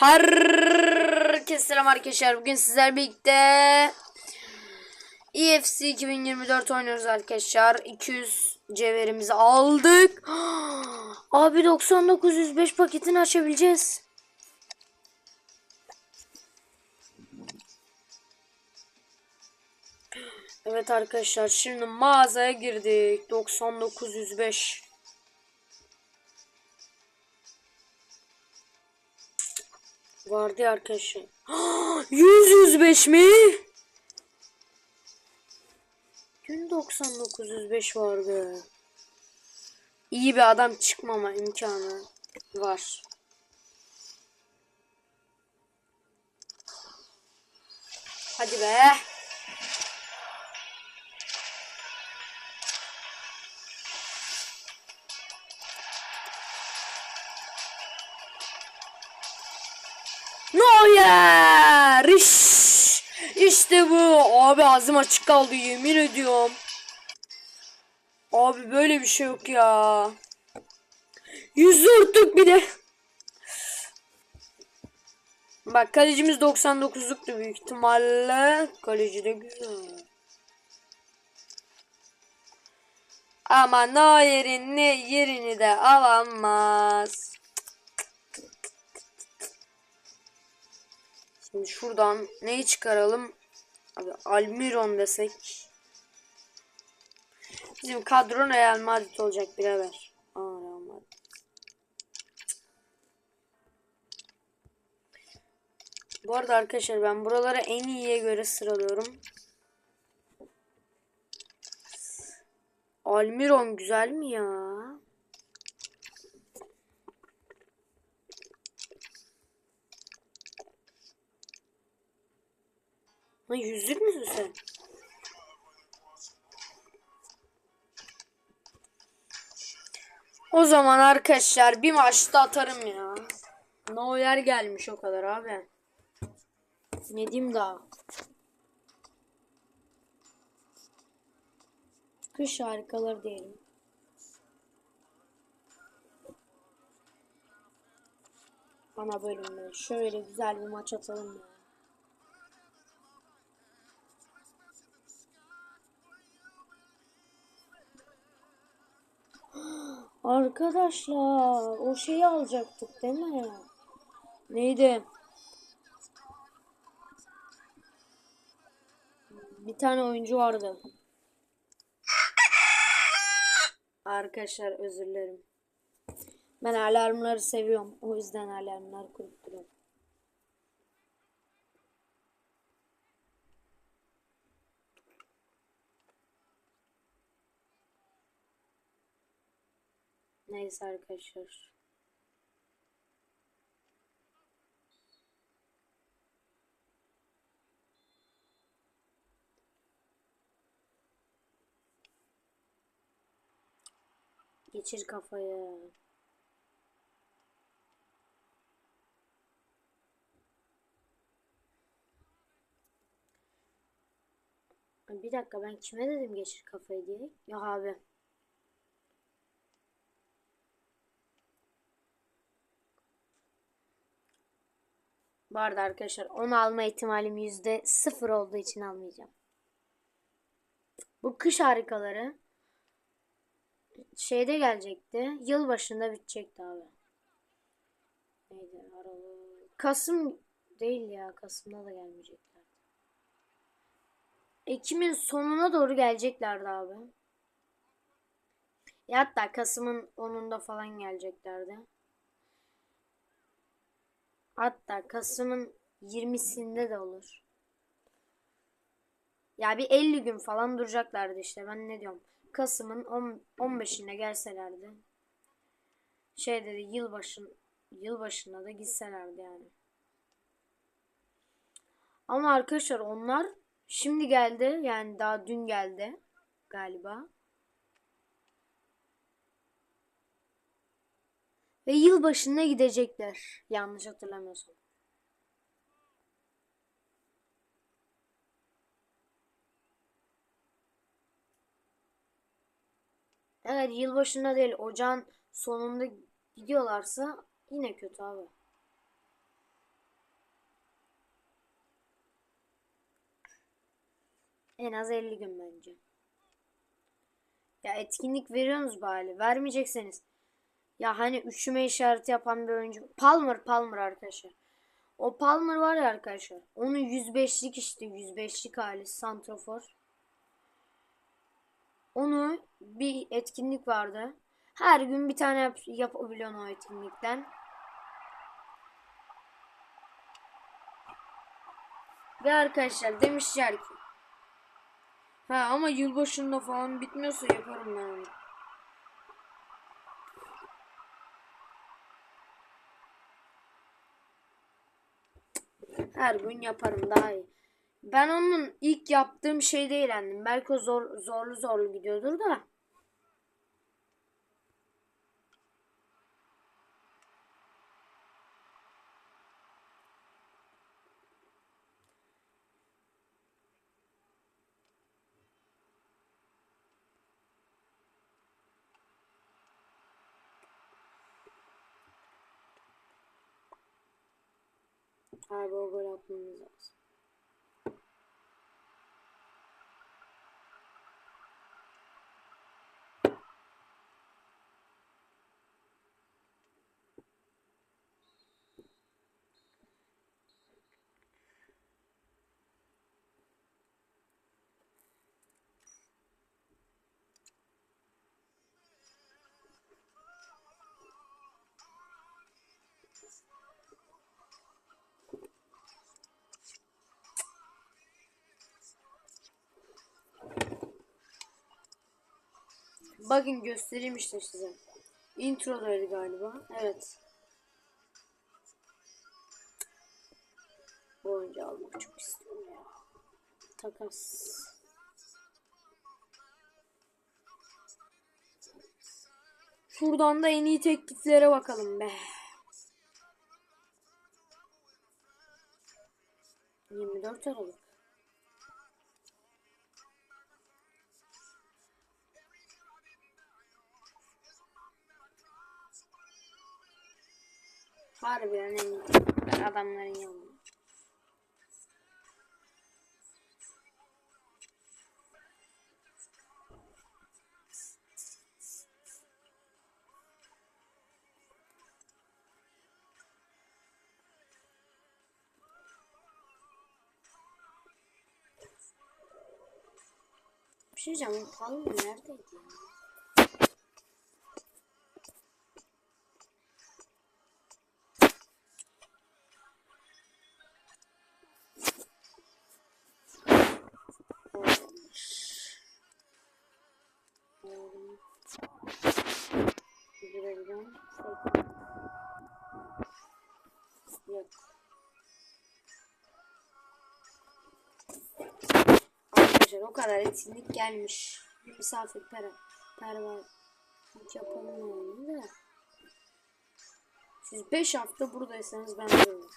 Herkese selam arkadaşlar. Bugün sizler birlikte EFC 2024 oynuyoruz arkadaşlar. 200 cevherimizi aldık. Abi 9905 paketini açabileceğiz. Evet arkadaşlar şimdi mağazaya girdik. 9905. Vardı ya arkadaşlar. 100 105 mi? Dün 99 105 vardı. İyi bir adam çıkmama imkanı var. Hadi be. İşte bu. Abi ağzım açık kaldı yemin ediyorum. Abi böyle bir şey yok ya. Yüzürdük bir de. Bak kalecimiz 99'luktu büyük ihtimalle. Kaleci de güzel. Ama Neuer'in ne yerini de alamaz. Şimdi şuradan neyi çıkaralım? Abi Almiron desek. Bizim kadro Real Madrid olacak birader. Aa Real Madrid. Bu arada arkadaşlar ben buraları en iyiye göre sıralıyorum. Almiron güzel mi ya? Lan yüzlük müsün sen? O zaman arkadaşlar bir maçta atarım ya. Neuer gelmiş o kadar abi. Ne diyeyim daha? Kış harikaları diyelim. Ana bölümde şöyle güzel bir maç atalım ya. Arkadaşlar o şeyi alacaktık değil mi? Neydi? Bir tane oyuncu vardı. Arkadaşlar özür dilerim. Ben alarmları seviyorum. O yüzden alarmlar kurup duruyorum. Neyse arkadaşlar. Geçir kafayı. Bir dakika ben kime dedim geçir kafayı diye? Ya abi. Bu arada arkadaşlar onu alma ihtimalim yüzde sıfır olduğu için almayacağım. Bu kış harikaları şeyde gelecekti. Yıl başında bitecekti abi. Neydi Aralık. Kasım değil ya. Kasım'da da gelmeyeceklerdi. Ekim'in sonuna doğru geleceklerdi abi. Ya hatta Kasım'ın 10'unda falan geleceklerdi. Hatta Kasım'ın 20'sinde de olur. Ya bir 50 gün falan duracaklardı işte. Ben ne diyorum? Kasım'ın 10, 15'ine gelselerdi. Şey dedi yılbaşın yılbaşına da gitselerdi yani. Ama arkadaşlar onlar şimdi geldi. Yani daha dün geldi galiba. Ve yılbaşında gidecekler. Yanlış hatırlamıyorsam. Evet yılbaşında değil ocağın sonunda gidiyorlarsa yine kötü abi. En az 50 gün bence. Ya etkinlik veriyorsunuz bari. Vermeyecekseniz ya hani üşüme işareti yapan bir oyuncu. Palmer Palmer arkadaşlar. O Palmer var ya arkadaşlar. Onun 105'lik işte 105'lik hali Santrofor. Onu bir etkinlik vardı. Her gün bir tane yap yapabiliyorsun o etkinlikten. Ve arkadaşlar demişler ki Ha ama yılbaşında falan bitmiyorsa yaparım ben onu. Her gün yaparım daha iyi. Ben onun ilk yaptığım şeyde eğlendim. Belki o zor, zorlu zorlu gidiyordur da. Abi o gol atmamız lazım. Bakın göstereyim işte size. Intro'daydı galiba. Evet. Bu oyuncu almak çok istiyorum ya. Takas. Şuradan da en iyi tekliflere bakalım be. 24 Aralık. Harbiden en iyi teklifler adamların yanında. Bir şey diyeceğim. Pahalı neredeydi ya? O kadar etkinlik gelmiş. Misafirper perver yapalım yani de. Siz 5 hafta buradaysanız ben dururum.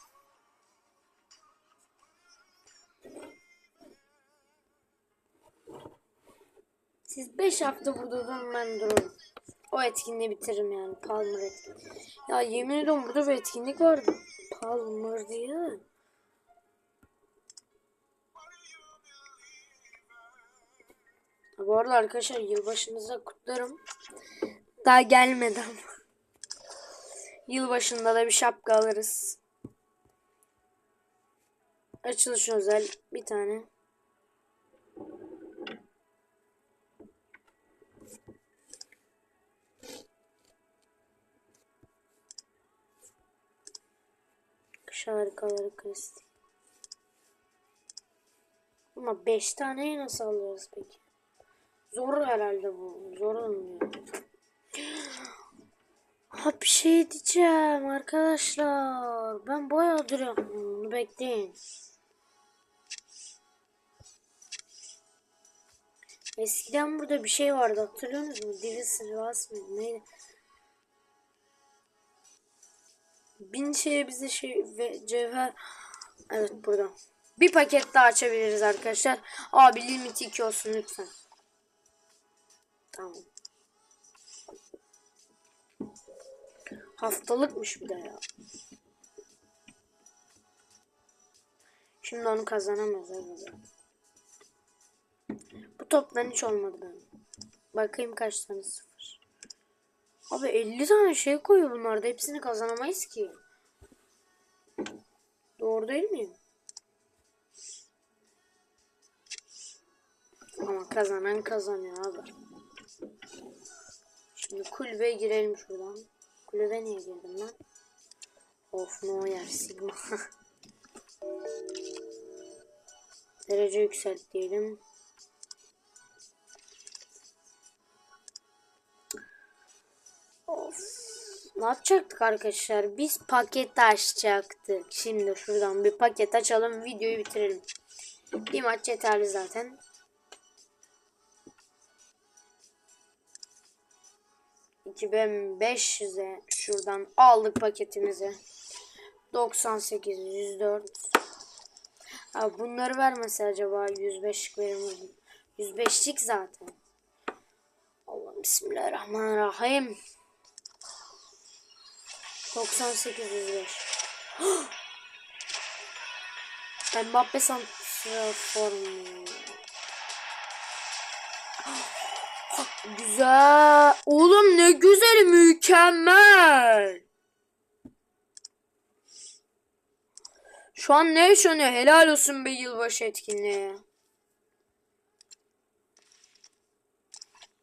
Siz 5 hafta burada ben dururum. O etkinliği bitiririm yani Palmer etkinliği. Ya yemin ediyorum burada bir etkinlik vardı. Palmer diye. Bu arada arkadaşlar yılbaşınıza kutlarım. Daha gelmedi. Yılbaşında da bir şapka alırız. Açılış özel bir tane. Kış harikaları kristik. Ama 5 taneyi nasıl alıyoruz peki? Zor herhalde bu. Zor olmuyor. Ha bir şey diyeceğim arkadaşlar. Ben bayağıdır yapmıyorum. Bekleyin. Eskiden burada bir şey vardı hatırlıyor musunuz? Division Rivas neydi? Bin şeye bize şey ve cevher Evet burada. Bir paket daha açabiliriz arkadaşlar. Abi limit 2 olsun lütfen. Tamam. Haftalıkmış bir de ya. Şimdi onu kazanamaz herhalde. Bu toptan hiç olmadı ben. Bakayım kaç tane sıfır. Abi 50 tane şey koyuyor bunlar da hepsini kazanamayız ki. Doğru değil mi? Ama kazanan kazanıyor abi. Şimdi kulübe girelim şuradan. Kulübe niye girdim lan? Of no yer sigma. Derece yükselt diyelim. Of. Ne yapacaktık arkadaşlar? Biz paket açacaktık. Şimdi şuradan bir paket açalım. Videoyu bitirelim. Bir maç yeterli zaten. İki bin beş yüze şuradan aldık paketimizi. 98 104 Abi bunları vermese acaba 105'lik verir mi? 105'lik zaten. Allah bismillahirrahmanirrahim. 98 105. Mbappe santraformu. Güzel. Oğlum ne güzel mükemmel. Şu an ne yaşanıyor? Helal olsun be yılbaşı etkinliği.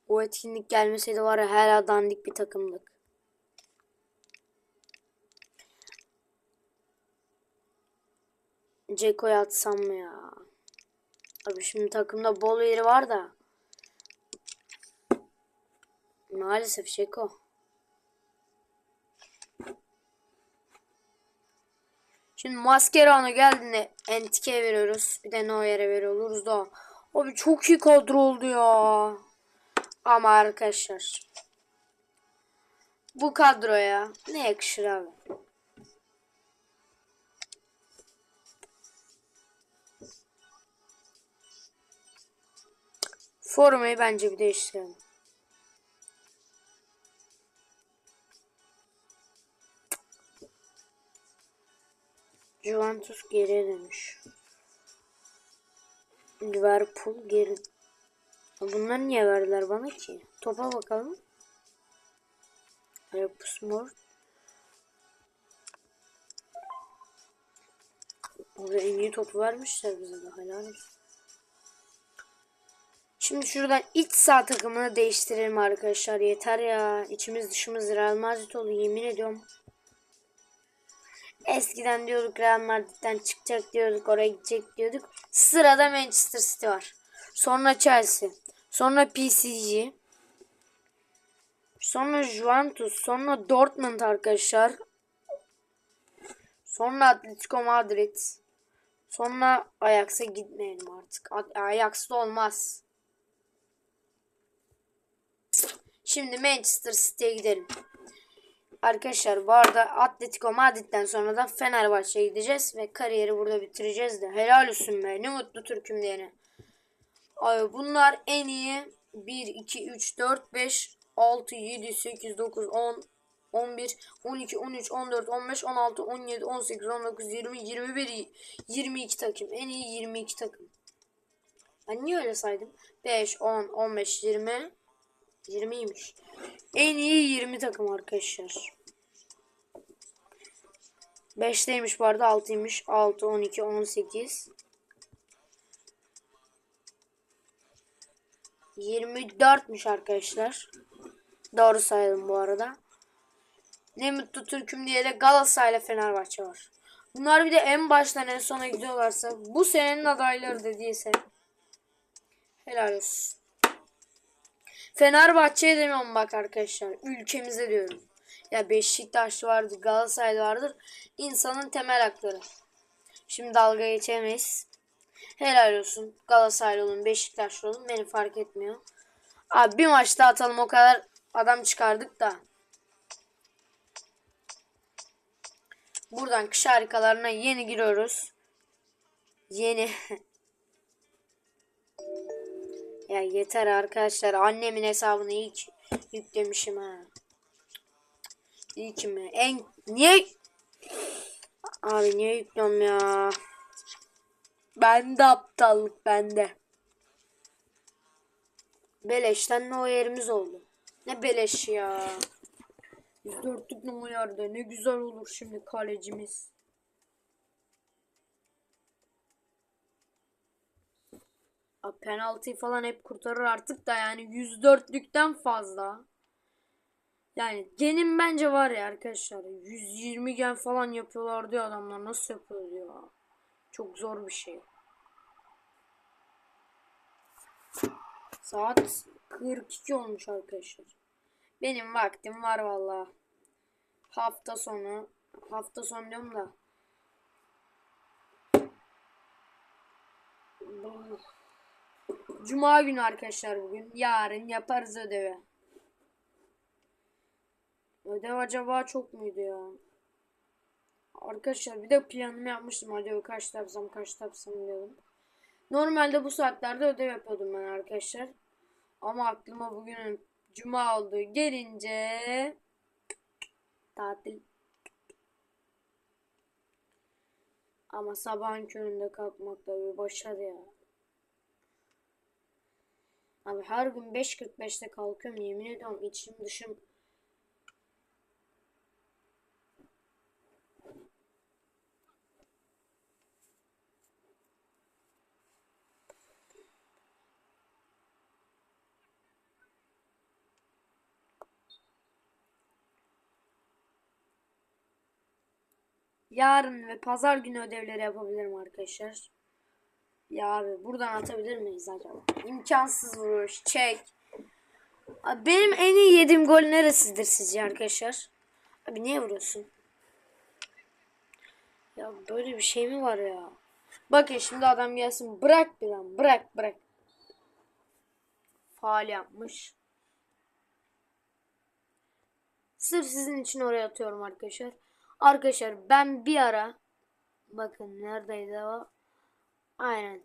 O etkinlik gelmeseydi var ya hala dandik bir takımdık. Ceko'yu atsam mı ya? Abi şimdi takımda bol yeri var da. Maalesef Ceko. Şimdi Mascherano geldiğinde Entike'ye veriyoruz. Bir de Neuer'e veriyoruz da. Abi çok iyi kadro oldu ya. Ama arkadaşlar. Bu kadroya ne yakışır abi? Formayı bence bir değiştirelim. Juventus geriye dönmüş. Liverpool geri. Bunları niye verdiler bana ki? Topa bakalım. Pusmor. Orada en iyi topu vermişler bize de helal olsun. Şimdi şuradan iç sağ takımını değiştirelim arkadaşlar. Yeter ya. İçimiz dışımız Real Madrid oldu yemin ediyorum. Eskiden diyorduk Real Madrid'den çıkacak diyorduk. Oraya gidecek diyorduk. Sırada Manchester City var. Sonra Chelsea. Sonra PSG. Sonra Juventus. Sonra Dortmund arkadaşlar. Sonra Atletico Madrid. Sonra Ajax'a gitmeyelim artık. Ajax'ta olmaz. Şimdi Manchester City'ye gidelim. Arkadaşlar bu arada Atletico Madrid'den sonra da Fenerbahçe'ye gideceğiz ve kariyeri burada bitireceğiz de. Helal olsun be. Ne mutlu Türk'üm diyene. Abi bunlar en iyi 1, 2, 3, 4, 5, 6, 7, 8, 9, 10, 11, 12, 13, 14, 15, 16, 17, 18, 19, 20, 21, 22 takım. En iyi 22 takım. Ben niye öyle saydım? 5, 10, 15, 20, 20'ymiş. En iyi 20 takım arkadaşlar. 5'teymiş bu arada 6'ymış. 6, 12, 18. 24'müş arkadaşlar. Doğru sayalım bu arada. Ne mutlu Türk'üm diye de Galatasaray ile Fenerbahçe var. Bunlar bir de en baştan en sona gidiyorlarsa bu senenin adayları dediyse helal olsun. Fenerbahçe'ye demiyorum bak arkadaşlar. Ülkemize diyorum. Ya Beşiktaş vardır, Galatasaray vardır. İnsanın temel hakları. Şimdi dalga geçemeyiz. Helal olsun. Galatasaray olun, Beşiktaş olun. Beni fark etmiyor. Abi bir maçta atalım o kadar adam çıkardık da. Buradan kış harikalarına yeni giriyoruz. Yeni. ya yeter arkadaşlar. Annemin hesabını ilk yüklemişim ha. İlk mi? En niye Abi niye yüklüyorum ya? Bende aptallık bende. Beleşten no yerimiz oldu. Ne beleş ya. 104'lük no yerde ne güzel olur şimdi kalecimiz. Penaltıyı falan hep kurtarır artık da yani 104'lükten fazla. Yani genin bence var ya arkadaşlar 120 gen falan yapıyorlar diyor adamlar nasıl yapıyor ya. Çok zor bir şey. Saat 42 olmuş arkadaşlar. Benim vaktim var valla. Hafta sonu. Hafta sonu diyorum da. Cuma günü arkadaşlar bugün. Yarın yaparız ödevi. Ödev acaba çok muydu ya? Arkadaşlar bir de planımı yapmıştım. Ödevi kaç yapsam kaç yapsam diyordum. Normalde bu saatlerde ödev yapıyordum ben arkadaşlar. Ama aklıma bugün cuma oldu gelince tatil. Ama sabahın köründe kalkmak da bir başarı ya. Abi her gün 5.45'te kalkıyorum yemin ediyorum içim dışım Yarın ve pazar günü ödevleri yapabilirim arkadaşlar. Ya abi buradan atabilir miyiz acaba? İmkansız vuruş. Çek. Abi benim en iyi yediğim gol neresidir sizce arkadaşlar? Abi niye vuruyorsun? Ya böyle bir şey mi var ya? Bakın şimdi adam gelsin. Bırak bir an. Bırak bırak. Faal yapmış. Sırf sizin için oraya atıyorum arkadaşlar. Arkadaşlar ben bir ara bakın neredeydi o? Aynen.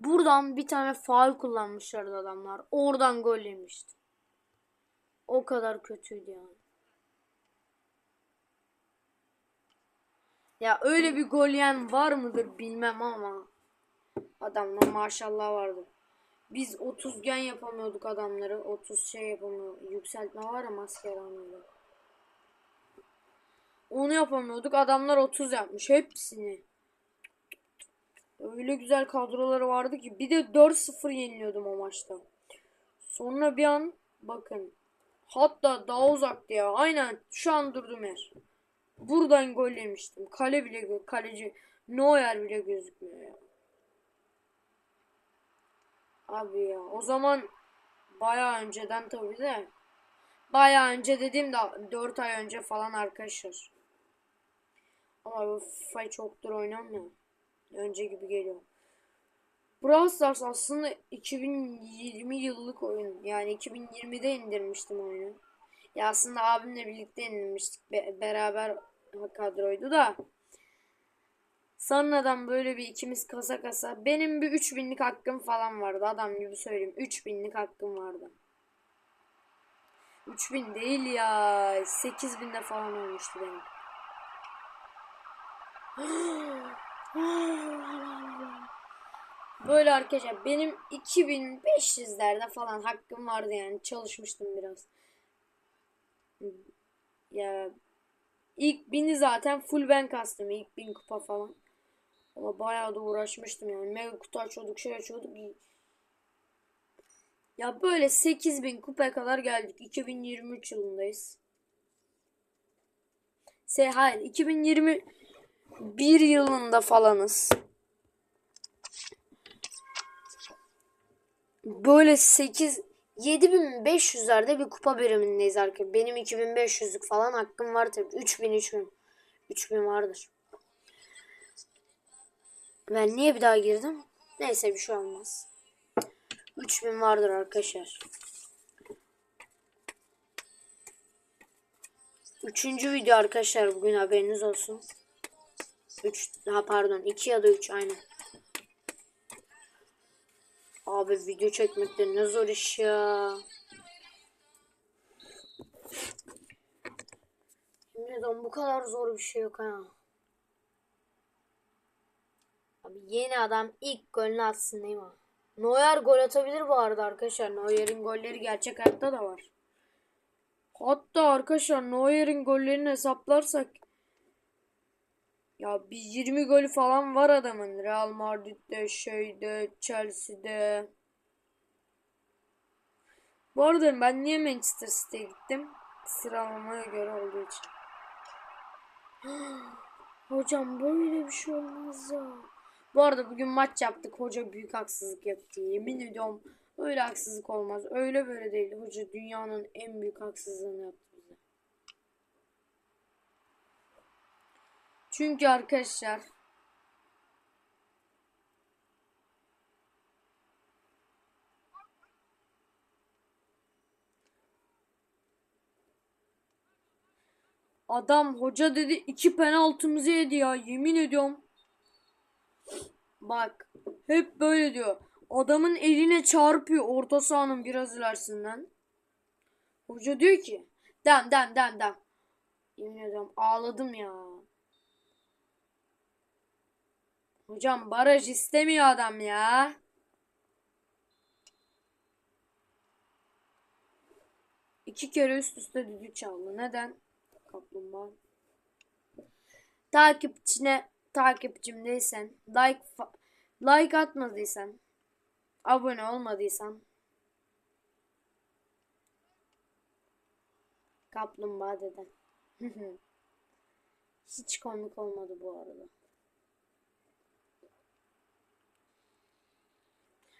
Buradan bir tane faal kullanmışlardı adamlar. Oradan gol yemişti. O kadar kötüydü yani. Ya öyle bir gol yiyen var mıdır bilmem ama adamlar maşallah vardı. Biz 30 gen yapamıyorduk adamları. 30 şey yapamıyorduk. Yükseltme var ya maske rağmen. Onu yapamıyorduk. Adamlar 30 yapmış hepsini. Öyle güzel kadroları vardı ki. Bir de 4-0 yeniliyordum o maçta. Sonra bir an bakın. Hatta daha uzaktı ya. Aynen şu an durdum yer. Buradan gol yemiştim. Kale bile kaleci Neuer bile gözükmüyor ya. Abi ya o zaman baya önceden tabii de. Baya önce dediğim de 4 ay önce falan arkadaşlar. Ama bu FIFA'yı çoktur oynamıyor. Önce gibi geliyor. Brawl Stars aslında 2020 yıllık oyun. Yani 2020'de indirmiştim oyunu. Ya aslında abimle birlikte indirmiştik. Be beraber kadroydu da. Sonradan böyle bir ikimiz kasa kasa. Benim bir 3000'lik hakkım falan vardı. Adam gibi söyleyeyim. 3000'lik hakkım vardı. 3000 değil ya. 8000'de falan olmuştu benim. Böyle arkadaşlar benim 2500'lerde falan hakkım vardı yani çalışmıştım biraz. Ya ilk bini zaten full ben kastım ilk bin kupa falan. Ama bayağı da uğraşmıştım yani. Mega kutu açıyorduk şey açıyorduk. Ya böyle 8000 kupa kadar geldik. 2023 yılındayız. Se hayır 2020 bir yılında falanız. Böyle 8 7500'lerde bir kupa birimindeyiz arkadaşlar. Benim 2500'lük falan hakkım var tabii. 3000 3000. 3000 vardır. Ben niye bir daha girdim? Neyse bir şey olmaz. 3000 vardır arkadaşlar. Üçüncü video arkadaşlar bugün haberiniz olsun. 3 ha pardon 2 ya da 3 aynı. Abi video çekmekte ne zor iş ya. Neden bu kadar zor bir şey yok ha. Abi yeni adam ilk golünü atsın değil mi? Neuer gol atabilir bu arada arkadaşlar. Neuer'in golleri gerçek hayatta da var. Hatta arkadaşlar Neuer'in gollerini hesaplarsak ya bir 20 golü falan var adamın. Real Madrid'de, şeyde, Chelsea'de. Bu arada ben niye Manchester City'ye gittim? Sıralamaya göre olduğu için. Hocam böyle bir şey olmaz ya. Bu arada bugün maç yaptık. Hoca büyük haksızlık yaptı. Yemin ediyorum öyle haksızlık olmaz. Öyle böyle değil. Hoca dünyanın en büyük haksızlığını yaptı Çünkü arkadaşlar Adam hoca dedi iki penaltımızı yedi ya yemin ediyorum. Bak hep böyle diyor. Adamın eline çarpıyor orta sahanın biraz ilerisinden. Hoca diyor ki dem dem dem dem. Yemin ediyorum ağladım ya. Hocam baraj istemiyor adam ya. İki kere üst üste düdük çaldı. Neden? Kaplumbağa. Takipçine takipçimdeysen like like atmadıysan abone olmadıysan kaplumbağa deden. Hiç komik olmadı bu arada.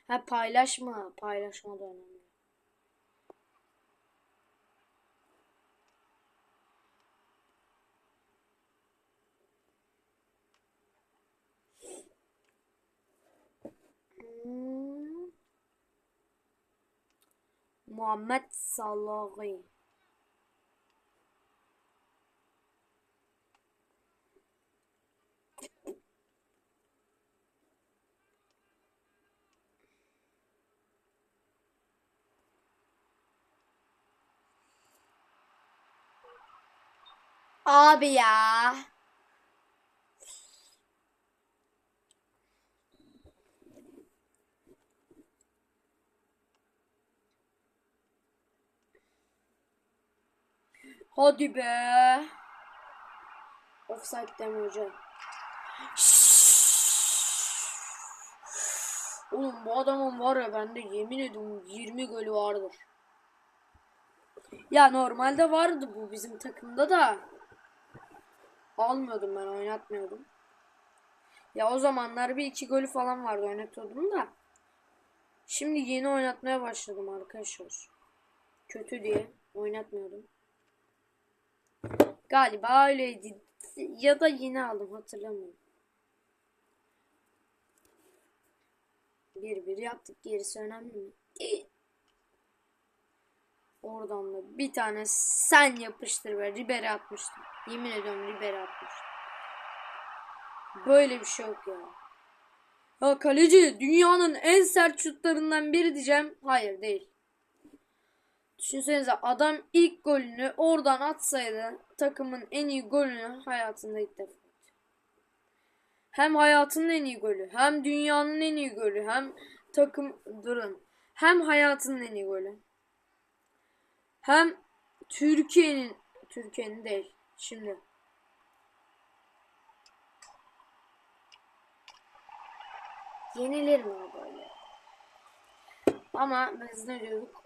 Ha paylaşma, paylaşma da önemli. Hmm. Muhammed Salahi. Abi ya. Hadi be. Offside deme hocam. Oğlum bu adamın var ya bende yemin ediyorum 20 golü vardır. Ya normalde vardı bu bizim takımda da. Almıyordum ben oynatmıyordum. Ya o zamanlar bir iki golü falan vardı oynatıyordum da. Şimdi yeni oynatmaya başladım arkadaşlar. Kötü diye oynatmıyordum. Galiba öyleydi. Ya da yeni aldım hatırlamıyorum. Bir bir yaptık gerisi önemli mi? Oradan da bir tane sen yapıştır ve Ribery atmıştım. Yemin ediyorum Ribery atmıştım. Böyle bir şey yok ya. Ya kaleci dünyanın en sert şutlarından biri diyeceğim. Hayır değil. Düşünsenize adam ilk golünü oradan atsaydı takımın en iyi golünü hayatında ilk defa. Hem hayatının en iyi golü, hem dünyanın en iyi golü, hem takım durun. Hem hayatının en iyi golü. Hem Türkiye'nin Türkiye'nin değil. Şimdi Yenilir mi böyle? Ama biz ne diyorduk?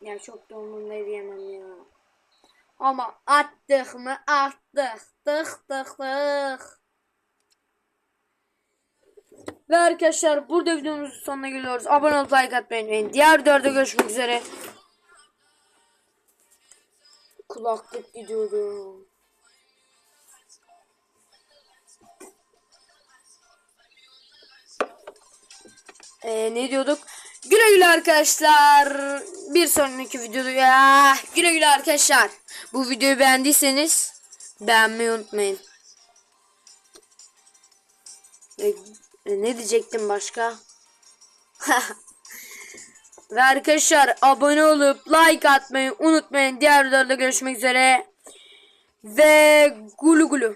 Ya çok da umurumda diyemem ya. Ama attık mı attık. Tık tık tık. Ve arkadaşlar burada videomuzun sonuna geliyoruz. Abone olup like atmayı unutmayın. Diğer videoda görüşmek üzere. Kulaklık gidiyordu. Ee, ne diyorduk? Güle güle arkadaşlar. Bir sonraki videoda ya. Güle güle arkadaşlar. Bu videoyu beğendiyseniz beğenmeyi unutmayın. Ee, ne diyecektim başka? Ve arkadaşlar abone olup like atmayı unutmayın. Diğer videoda görüşmek üzere. Ve gulu gulu.